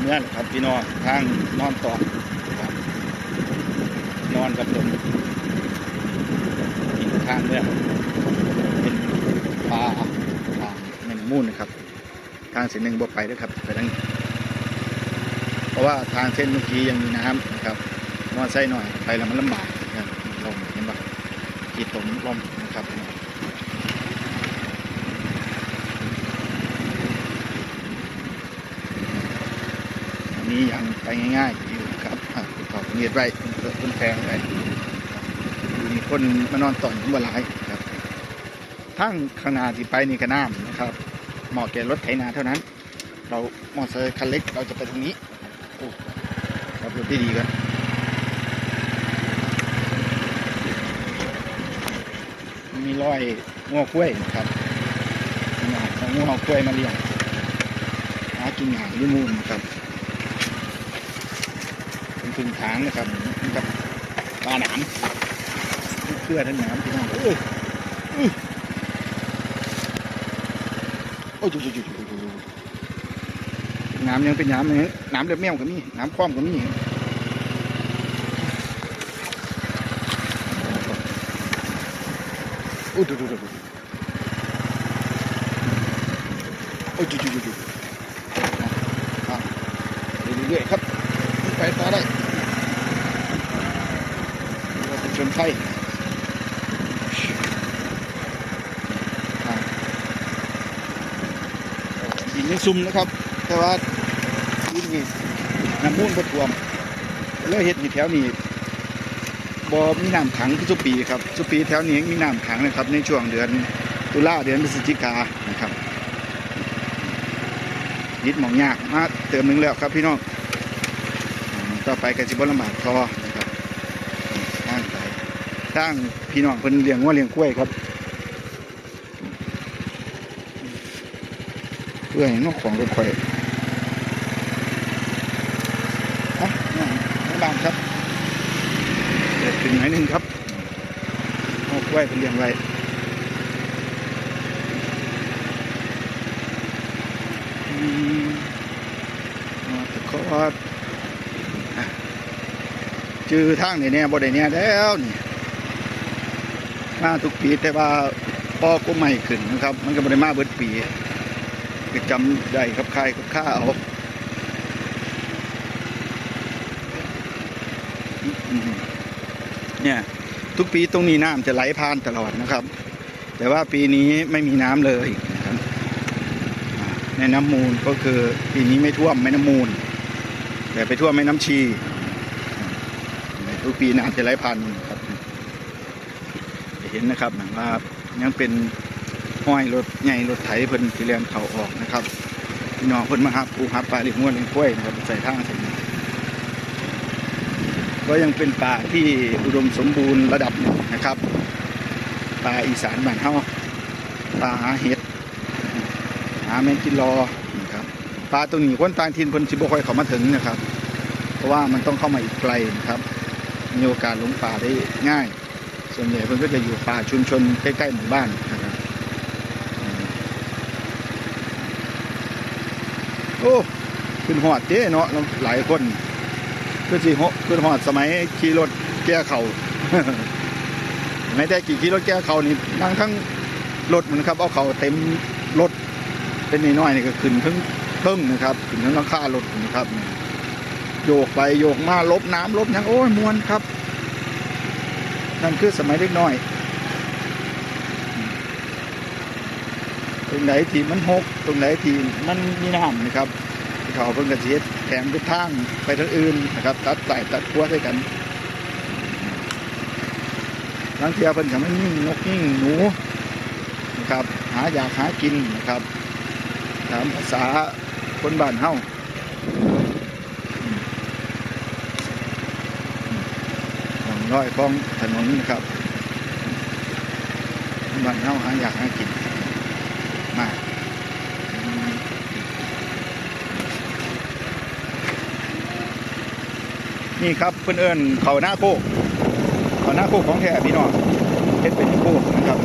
เมื่อครับพี่น้องทางนอนต่อครับนอนกับผมอีกทางเมื่อเป็นปลาปลาแมงมุมนะครับ ทางเส้นหนึ่งบ่ไปด้วยครับไปทางเพราะว่าทางเส้นเมื่อกี้ยังมีน้ำนะครับมอไซค์หน่อยไปแล้วมันลำบากนะครับลมเห็นปะขีดตมลมนะครับ นี้ยังไปง่ายๆอยู่ครับอะขอบเงียบไว้เปิดต้นแพงไว้มีคนมานอนต่อนอยู่บ่หลายครับทั้งข้างนาที่ไปนี่ก็น้ำนะครับเหมาะแก่รถไถนาเท่านั้น เรามอเตอร์ไซค์คันเล็กเราจะไปทางนี้ครับรถได้ดีกันมีรอยงอกล้วยนะครับเอางอกล้วยมาเลี้ยงหากินหางลิมูนนะครับ ถึงทางนะครับกับปลาหนามเพื่อทั้งหนามพี่น้องเอ้ยอื้อโอ้ยจุ๊จุ๊จุ๊จุ๊จุ๊น้ำยังเป็นน้ำยังน้ำเลือดแมวก็มีน้ำคว่ำก็มีโอ้ยจุ๊จุ๊จุ๊จุ๊โอ้ยจุ๊จุ๊จุ๊จุ๊อะเรื่อยๆครับ ไปต่อได้เราเป็น ชนไทยอ่าดินยังซุ่มนะครับ แต่ว่าดินนี่น้ำมูลบท่วม แล้วเห็ดนี่แถวนี้บ่มีน้ำขังคือทุกปีครับทุกปีแถวนี้มีน้ำขังนะครับ ในช่วงเดือนตุลาเดือนพฤศจิกานะครับนิดหมองยากมาเติมหนึงแล้วครับพี่น้อง ต่อไปก็สิบ่ลำบากคอนะครับทางไป ทางพี่น้องเพิ่นเลี้ยงวัวเลี้ยงกล้วยครับเพื่อให้นกของรถไฟอะนี่ในบ้านครับเด็ดถึงไหนหนึ่งครับนกกล้วยเพิ่นเลี้ยงไว้อืมาตะคอดจือทางนี่เนี่ยบ่ได้เนี่ยแล้วนี่ มาทุกปีแต่ว่าพอก็ใหม่ขึ้นนะครับ มันก็บ่ได้มาเบิดปีก็จำได้ครับใครกับข้าเอาอืมเนี่ยทุกปีตรงนี้น้ำจะไหลผ่านตลอดนะครับ แต่ว่าปีนี้ไม่มีน้ำเลยนะครับในน้ำมูลก็คือปีนี้ไม่ท่วมแม่น้ำมูล แต่ไปท่วมแม่น้ำชี ทุกปีน้ำจะไหลผ่าน เห็นนะครับหนังว่ายังเป็นห้อยรถใหญ่รถไถเพิ่นที่แลนเขาออกนะครับพี่น้องเพิ่นมาหับปูหับปลาเลี้ยงวัวเลี้ยงกล้วยนะครับใส่ทางใส่นี้ก็ยังเป็นป่าที่อุดมสมบูรณ์ระดับหนึ่งนะครับป่าอีสานบ้านเฮาป่าหาเห็ดหาแมงกินรอนะครับป่าตรงนี้คนต่างถิ่นเพิ่นสิบ่ค่อยเข้ามาถึงนะครับ เพราะว่ามันต้องเข้ามาอีกไกลนะครับมีโอกาสหลงป่าได้ง่าย ส่วนใหญ่เพิ่นก็จะอยู่ป่าชุมชนใกล้ๆหมู่บ้านนะครับโอ้ขึ้นหอดเจ้เนาะหลายคนขึ้นสิหขึ้นหอดสมัยขี่รถแก้เข่าไม่ได้กี่ขี่รถแก้เข่านี่นั่งทั้งรถมันครับ เอาเข่าเต็มรถเป็นน้อยๆนี่ก็ขึ้นทั้งเพิ่งนะครับขึ้นทั้งหลังคารถนะครับ โยกไปโยกมาลบน้ำลบยังโอ้ยมวนครับ นั่นคือสมัยเล็กน้อยตรงไหนที่มันหกตรงไหนที่มันมีน้ำนะครับเขาเพิ่งกระเสียแถมไปทางไปทางอื่นนะครับ ตัดสายตัดขั้วด้วยกันบางเทีเพิ่นก็ไม่ยิ่งนกยิ่งหนูนะครับ หาอยากหากินนะครับ ตามภาษาคนบ้านเฮา ของ ร้อยของถนนนะครับบ้านเฮาหาอยากหากินมากนี่ครับเพื่อนเอิญเขาหน้าโคกเขาหน้าโคกของแท้พี่น้องเฮ็ดเป็นโคกนะครับ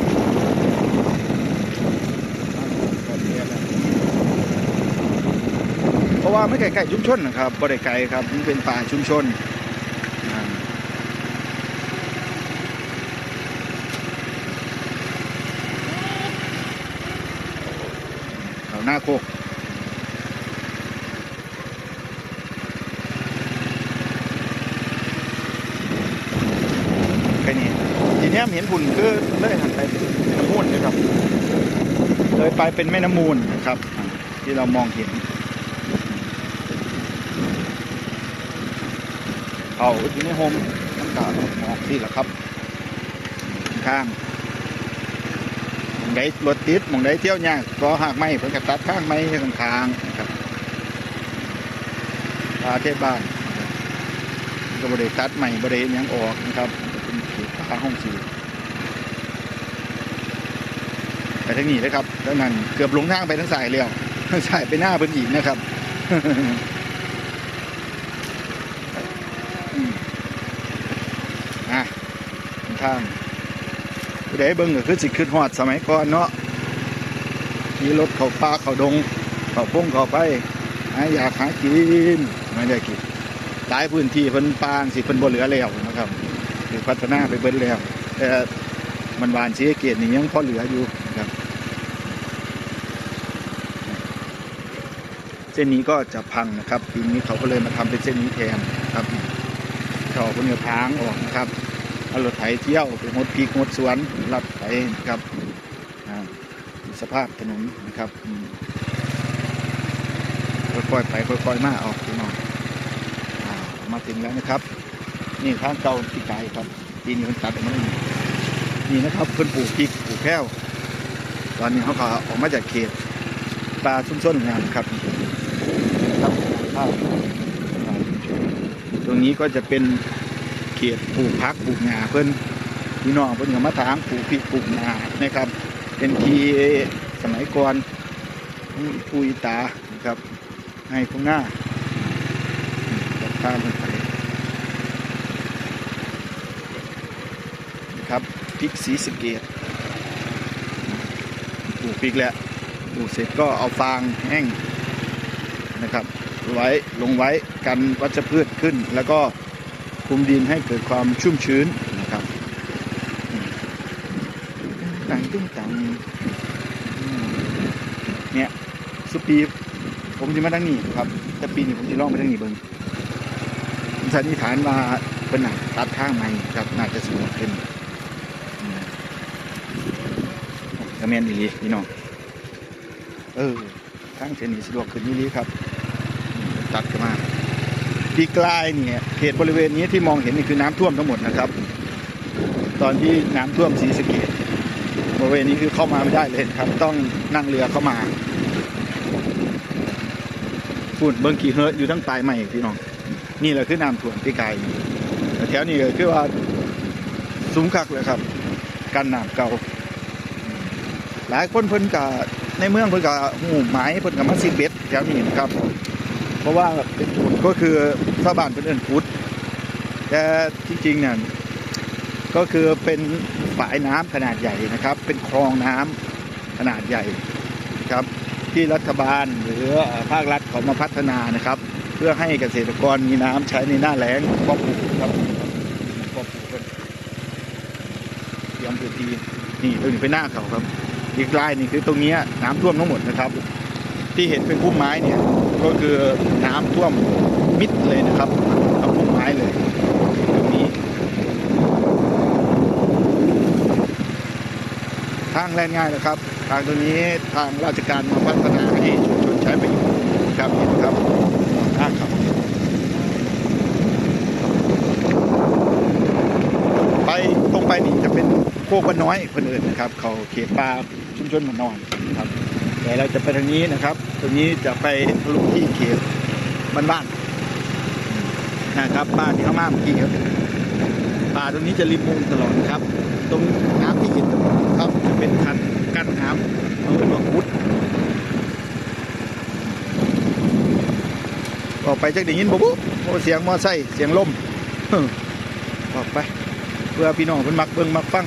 เพราะว่าไม่ไกลๆชุมชนนะครับบ่ได้ไกลครับมันเป็นป่าชุมชนอ่าเขา หน้าโคกแค่นี้ทีนี้เห็นหุ่นก็เลยหันไปเป็นน้ำมูลนะครับ เลยไปเป็นแม่น้ำมูลนะครับ ที่เรามองเห็นเขาอยู่ในโฮมน้ำตาออกนี่แหละครับ ข้าง ใดรถติดมองใดเที่ยวยากก็หากไม่เพิ่นก็ตัดข้างไม่ให้ข้างนะครับปลาเทศบ้านก็บริตัดใหม่บริเยังออกนะครับเป็นขตปลาห้องสีไปทางนี้เลยครับแล้วนั่นเกือบหลงทางไปทั้งสายแล้วทั้งสายไปหน้าเพิ่นอีกนะครับอะทาง ผู้ใดเบิ่งก็คือสิขึ้นฮอดสมัยก่อนเนาะขี่รถเขาป่าเขาดง เขาพุ่งเขาไปหาอยากหากินไม่ได้กินหลายพื้นที่เพิ่นปางสิเพิ่นบ่เหลือแล้วนะครับคือพัฒนาไปเบิดแล้ว แต่มันหวานเสียเกียรตินี่ยังพอเหลืออยู่นะครับเส้นนี้ก็จะพังนะครับปีนี้เขาก็เลยมาทำเป็นเส้นนี้แทนครับเขาเอคนเดียวทางออกนะครับ เอารถไถเที่ยวไปงดพีกงดสวนรับไปครับสภาพถนนนะครับค่อยๆไปค่อยๆมาออกพี่น้องมาถึงแล้วนะครับ นี่ข้างเก่าที่ไกลครับปีนี้มันตัดออกมาแล้วนี่นี่นะครับเพิ่นปลูกพริกปลูกแพ้วตอนนี้เขาก็ออกมาจากเขตป่าชุ่มชนงานครับครับตรงนี้ก็จะเป็น เขตปลูกพักปลูกงาเพิ่นพี่น้องเพิ่นก็มาถางปลูกพริกปลูกงานะครับ เป็นทีสมัยก่อนปุยตานะครับให้ข้างหน้าตัดข้ามไปนะครับพริกสีสเกตปลูกพริกแล้วปลูกเสร็จก็เอาฟางแห้งนะครับไว้ลงไว้กันวัชพืชขึ้นแล้วก็ คลุมดินให้เกิดความชุ่มชื้นนะครับอืมตังตึ้งตังเนี่ยสุปีผมจะมาทางนี้ครับ แต่ปีนี้ผมจะล่องไปทางนี้เบิ้งสันนิษฐานว่าเป็นหนักตัดข้างในครับน่าจะสมบูรณ์ขึ้นกระเมนดีพี่น้องเออข้างเทนนิสสะดวกขึ้นนี่ครับ ตัดกันมา ปีกลายเนี่ยเขตบริเวณนี้ที่มองเห็นนี่คือน้ำท่วมทั้งหมดนะครับ ตอนที่น้ำท่วมศรีสเกดบริเวณนี้คือเข้ามาไม่ได้เลยครับ ต้องนั่งเรือเข้ามาฝุ่นเบิ้งกี่เฮิร์ตอยู่ทั้งปลายใหม่พี่น้อง นี่แหละคือน้ำท่วมปีกลายนี่แต่แถวนี้คือว่าสูงคักเลยครับกันน้ำเก่า หลายคนเพิ่นกะในเมืองเพิ่นกะหูหมายเพิ่นกะมาซิเบ็ดแถวนี้นะครับ เพราะว่าเป็นพุดก็คือชาวบ้านเพิ่นเอิ้นพุดแต่จริงๆเนี่ยก็คือเป็นฝายน้ำขนาดใหญ่นะครับ เป็นคลองน้ำขนาดใหญ่นะครับ ที่รัฐบาลหรือภาครัฐเขามาพัฒนานะครับ เพื่อให้เกษตรกรมีน้ำใช้ในหน้าแล้งเพาะปลูกครับเพาะปลูกเพิ่นเตรียมพื้นที่นี่ตรงนี้เป็นหน้าเขาครับ อีกลายนี่คือตรงนี้น้ำท่วมทั้งหมดนะครับ ที่เห็นเป็นพุ่มไม้เนี่ย ก็คือน้ำท่วมมิดเลยนะครับทั้งพุ่มไม้เลยตรงนี้ ทางแล่นง่ายนะครับ ทางตรงนี้ทางราชการมาพัฒนาให้ชุมชนใช้ประโยชน์ครับนี่นะครับทางครับ ไปตรงไปนี่จะเป็นโคกบ้านน้อยคนอื่นนะครับ เขาเขตป่าชุมชนมันนอน แต่เราจะไปทางนี้นะครับ ตรงนี้จะไปทะลุที่เขตบ้านบ้านๆนะครับบ้านที่ขามาเมื่อกี้ครับป่าตรงนี้จะริมมุมตลอดนะครับ ตรงน้ำที่เห็นตรงนี้ครับจะเป็นคันกั้นน้ำเอาเป็นว่าคุดออกไปจากได้ยินบ่บุโอเสียงมอไซค์เสียงลมออกไป เพื่อพี่น้องเพิ่นมักเบิ่งมักฟัง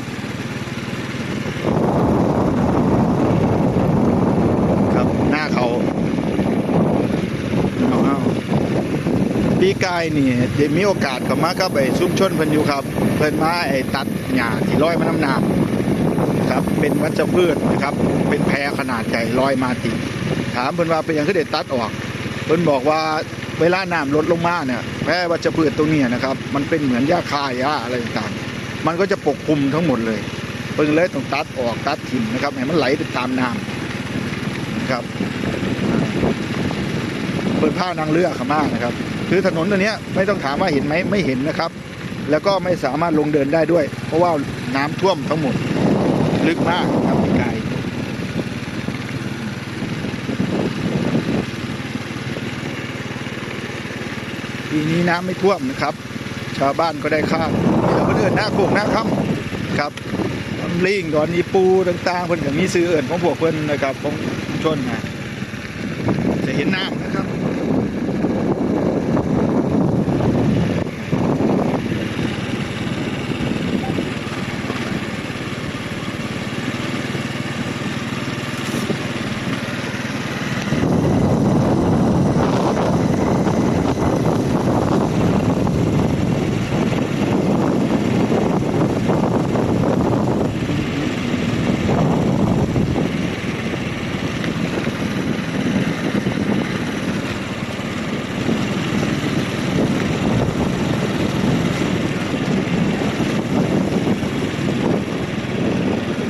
ครับหน้าเขาเอาเอา ปีกายนี่ได้มีโอกาสเข้ามากับไอ้ชุมชนเพิ่นอยู่ครับ เพิ่นมาไอ้ตัดหญ้าที่ลอยมาน้ำน้ำครับ เป็นวัชพืชนะครับ เป็นแพขนาดใหญ่ลอยมาติถามเพิ่นว่าเป็นหยังคือได้ตัดออกเพิ่นบอกว่าเวลาน้ำลดลงมาเนี่ยแพวัชพืชตรงนี้นะครับ มันเป็นเหมือนหญ้าคาหญ้าอะไรต่างๆมันก็จะปกคลุมทั้งหมดเลยเพิ่นเลยต้องตัดออกตัดถิ่นนะครับให้มันไหลไปตามน้ำนะครับเปิดผ้านางเรือขามานะครับ คือถนนตัวนี้ไม่ต้องถามว่าเห็นไหมไม่เห็นนะครับ แล้วก็ไม่สามารถลงเดินได้ด้วย เพราะว่าน้ำท่วมทั้งหมดลึกมากครับพี่กายปีนี้น้ำไม่ท่วมนะครับ ชาวบ้านก็ได้ข้าวเดี๋ยวเพื่อนเอินหน้าโคกหน้าค่ำครับตำลิงดอนอีปูต่างๆเพื่อนก็มีซื้อเอินของพวกเพื่อนนะครับของชุมชนนะจะเห็นน้ำนะครับ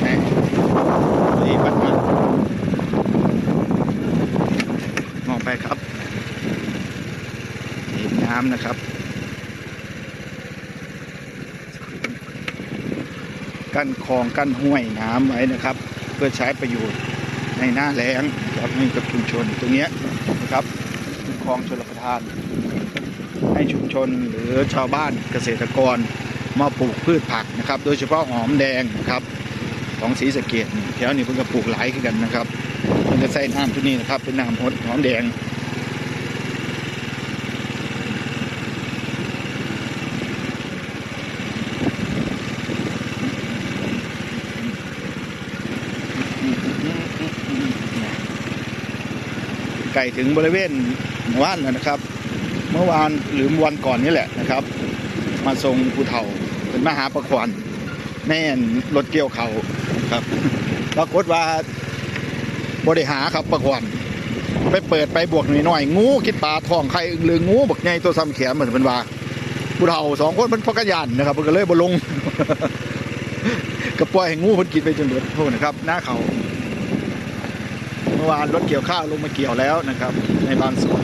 แหม่นี่ปัดมามองไปครับเห็นน้ำนะครับ กั้นคลองกั้นห้วยน้ำไว้นะครับ เพื่อใช้ประโยชน์ในหน้าแล้งนะครับให้กับชุมชนตรงนี้นะครับคลองชลประทาน ให้ชุมชนหรือชาวบ้านเกษตรกรมาปลูกพืชผักนะครับ โดยเฉพาะหอมแดงนะครับของศรีสะเกดแถวนี้เพิ่งก็ปลูกหลายขึ้นกันนะครับมันจะใส่น้ำที่นี่นะครับเป็นน้ำหดหอมแดง ก่ถึงบริเวณหมู่บ้านแล้วนะครับ เมื่อวานหรือวันก่อนนี่แหละนะครับ มาส่งผู้เฒ่าเป็นมหาประควันแม่นรถเกี่ยวเขาครับปรากฏว่าบริหาครับประควันไปเปิดไปบวกหน่อยหน่อยๆงูกินปลาทองไข่หรืองูบักใหญ่ตัวซ้ำแขนเหมือนเป็นว่าผู้เฒ่าสองคนมันพักยันนะครับมันก็เลยบ่ลงก็ปล่อยให้งูมันกินไปจนเบิดโทษนะครับ หน้าเขา เมื่อวานรถเกี่ยวข้าวลงมาเกี่ยวแล้วนะครับในบางส่วน